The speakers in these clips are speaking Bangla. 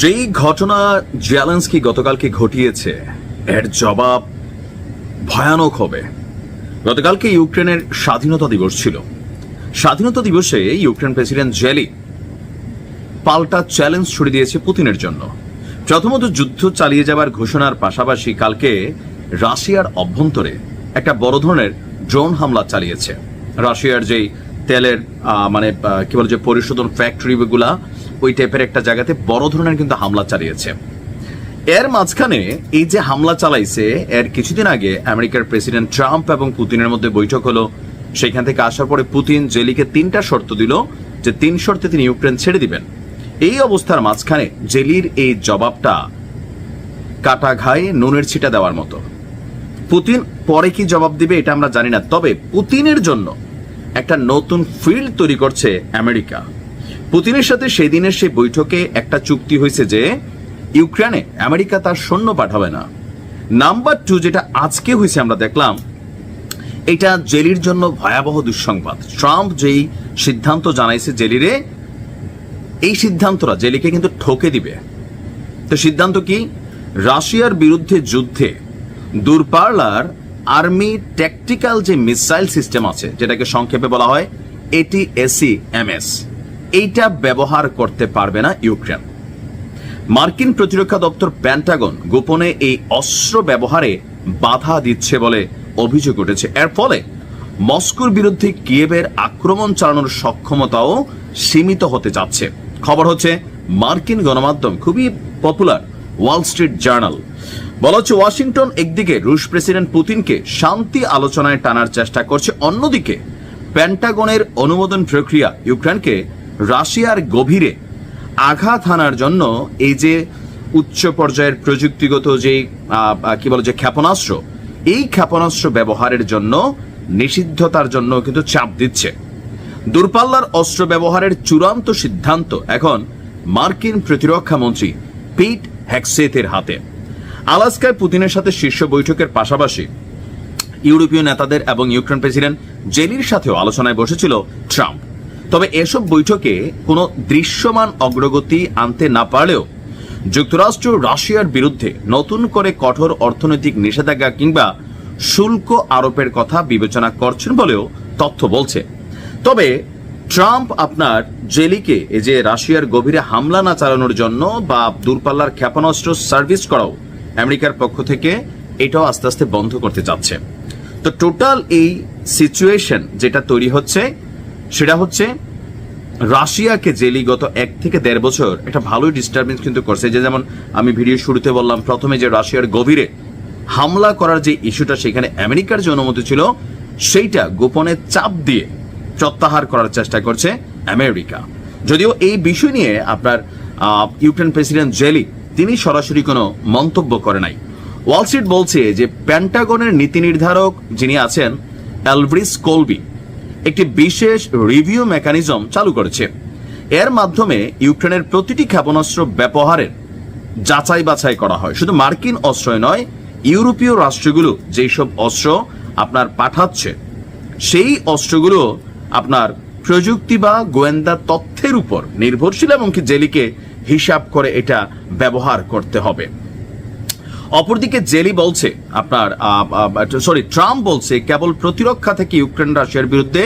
যেই ঘটনা জেলেন্সকি গতকালকে ঘটিয়েছে, এর জবাব ভয়ানক হবে। গতকালকে ইউক্রেনের স্বাধীনতা দিবস ছিল। স্বাধীনতা দিবসে ইউক্রেন প্রেসিডেন্ট জেলি পাল্টা চ্যালেঞ্জ ছুড়ে দিয়েছে পুতিনের জন্য। প্রথমত যুদ্ধ চালিয়ে যাবার ঘোষণার পাশাপাশি কালকে রাশিয়ার অভ্যন্তরে একটা বড় ধরনের ড্রোন হামলা চালিয়েছে। রাশিয়ার যেই তেলের মানে কি বলে যে পরিশোধন ফ্যাক্টরিগুলা ওই টাইপের একটা জায়গাতে বড় ধরনের কিন্তু হামলা চালিয়েছে। এর মাঝখানে এই যে হামলা চালাইছে, এর কিছুদিন আগে আমেরিকার প্রেসিডেন্ট ট্রাম্প এবং পুতিনের মধ্যে বৈঠক হলো। সেখান থেকে আসার পরে পুতিন জেলিকে তিনটা শর্ত দিল যে তিন শর্তে তিনি ইউক্রেন ছেড়ে দিবেন। এই অবস্থার মাঝখানে জেলির এই জবাবটা কাটা ঘায়ে নুনের ছিটা দেওয়ার মতো। পুতিন পরে কি জবাব দিবে এটা আমরা জানি না, তবে পুতিনের জন্য একটা নতুন ফিল্ড তৈরি করছে আমেরিকা। পুতিনের সাথে সেই দিনের সেই বৈঠকে একটা চুক্তি হয়েছে যে, ইউক্রেনে আমেরিকা তার সৈন্য পাঠাবে না। নাম্বার টু যেটা আজকে হয়েছে আমরা দেখলাম, এটা জেলির জন্য ভয়াবহ দুঃসংবাদ। ট্রাম্প যেই সিদ্ধান্ত জানাইছে জেলিরে, এই সিদ্ধান্তটা জেলিকে কিন্তু ঠকে দিবে। তো সিদ্ধান্ত কি? রাশিয়ার বিরুদ্ধে যুদ্ধে দূরপাল্লার আর্মি ট্যাকটিক্যাল যে মিসাইল সিস্টেম আছে, যেটাকে সংক্ষেপে বলা হয় এটি এসি এমএস এইটা ব্যবহার করতে পারবে না ইউক্রেন। মার্কিন প্রতিরক্ষা দপ্তর প্যান্টাগন গোপনে এই অস্ত্র ব্যবহারে বাধা দিচ্ছে বলে অভিযোগ উঠেছে। এর ফলে মস্কোর বিরুদ্ধে কিয়েভের আক্রমণ চালানোর সক্ষমতাও সীমিত হতে যাচ্ছে। খবর হচ্ছে, মার্কিন গণমাধ্যম, খুবই পপুলার ওয়াল স্ট্রিট জার্নাল বলা হচ্ছে ওয়াশিংটন একদিকে রুশ প্রেসিডেন্ট পুতিনকে শান্তি আলোচনায় টানার চেষ্টা করছে, অন্যদিকে প্যান্টাগনের অনুমোদন প্রক্রিয়া ইউক্রেনকে রাশিয়ার গভীরে আঘাত হানার জন্য এই যে উচ্চ পর্যায়ের প্রযুক্তিগত যে কি বলে যে ক্ষেপণাস্ত্র, এই ক্ষেপণাস্ত্র ব্যবহারের জন্য নিষিদ্ধতার জন্য কিন্তু চাপ দিচ্ছে। দূরপাল্লার অস্ত্র ব্যবহারের চূড়ান্ত সিদ্ধান্ত এখন মার্কিন প্রতিরক্ষা মন্ত্রী পিট হ্যাকসেথের হাতে। আলাস্কায় পুতিনের সাথে শীর্ষ বৈঠকের পাশাপাশি ইউরোপীয় নেতাদের এবং ইউক্রেন প্রেসিডেন্ট জেলির সাথেও আলোচনায় বসেছিল ট্রাম্প। তবে এসব বৈঠকে কোনো দৃশ্যমান অগ্রগতি আনতে না পারলেও যুক্তরাষ্ট্র রাশিয়ার বিরুদ্ধে নতুন করে কঠোর অর্থনৈতিক নিষেধাজ্ঞা কিংবা শুল্ক আরোপের কথা বিবেচনা করছেন বলেও তথ্য বলছে। তবে ট্রাম্প আপনার জেলিকে যে রাশিয়ার গভীরে হামলা না চালানোর জন্য বা দূরপাল্লার ক্ষেপণাস্ত্র সার্ভিস করাও আমেরিকার পক্ষ থেকে এটাও আস্তে আস্তে বন্ধ করতে যাচ্ছে তো টোটাল এই সিচুয়েশন যেটা তৈরি হচ্ছে, সেটা হচ্ছে রাশিয়াকে জেলি গত এক থেকে দেড় বছর একটা ভালোই ডিস্টারবেন্স কিন্তু করছে। যে যেমন আমি ভিডিও শুরুতে বললাম, প্রথমে যে রাশিয়ার গভীরে হামলা করার যে ইস্যুটা সেখানে আমেরিকার যে অনুমতি ছিল, সেইটা গোপনে চাপ দিয়ে প্রত্যাহার করার চেষ্টা করছে আমেরিকা। যদিও এই বিষয় নিয়ে আপনার ইউক্রেন প্রেসিডেন্ট জেলি তিনি সরাসরি কোনো মন্তব্য করে নাই। ওয়াল স্ট্রিট বলছে যে, প্যান্টাগনের নীতি নির্ধারক যিনি আছেন অ্যালব্রিস কোলবি, একটি বিশেষ রিভিউ মেকানিজম চালু করেছে। এর মাধ্যমে ইউক্রেনের প্রতিটি ক্ষেপণাস্ত্র ব্যবহারের যাচাই বাছাই করা হয়। শুধু মার্কিন অস্ত্রই নয়, ইউরোপীয় রাষ্ট্রগুলো যেই সব অস্ত্র আপনার পাঠাচ্ছে, সেই অস্ত্রগুলো আপনার প্রযুক্তি বা গোয়েন্দা তথ্যের উপর নির্ভরশীল এবং জেলিকে হিসাব করে এটা ব্যবহার করতে হবে। অপরদিকে জেলি বলছে, আপনার সরি, ট্রাম্প বলছে, কেবল প্রতিরক্ষা থেকে ইউক্রেন রাশিয়ার বিরুদ্ধে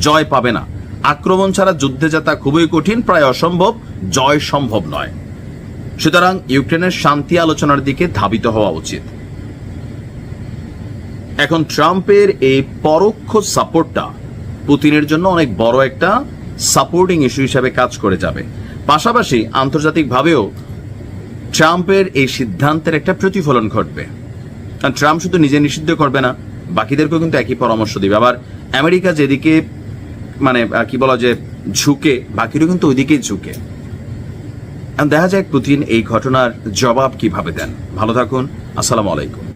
জয় পাবে না। আক্রমণ ছাড়া যুদ্ধে জেতা খুবই কঠিন, প্রায় অসম্ভব, জয় সম্ভব নয়। সুতরাং ইউক্রেনের শান্তি আলোচনার দিকে ধাবিত হওয়া উচিত। এখন ট্রাম্পের এই পরোক্ষ সাপোর্টটা পুতিনের জন্য অনেক বড় একটা সাপোর্টিং ইস্যু হিসাবে কাজ করে যাবে। পাশাপাশি আন্তর্জাতিকভাবেও ট্রাম্পের এই সিদ্ধান্তের একটা প্রতিফলন ঘটবে। কারণ ট্রাম্প শুধু নিজে নিষিদ্ধ করবে না, বাকিদেরকেও কিন্তু একই পরামর্শ দিবে। আবার আমেরিকা যেদিকে মানে কি বলা যে ঝুঁকে, বাকিরও কিন্তু ওইদিকেই ঝুঁকে। দেখা যাক পুতিন এই ঘটনার জবাব কীভাবে দেন। ভালো থাকুন, আসসালামু আলাইকুম।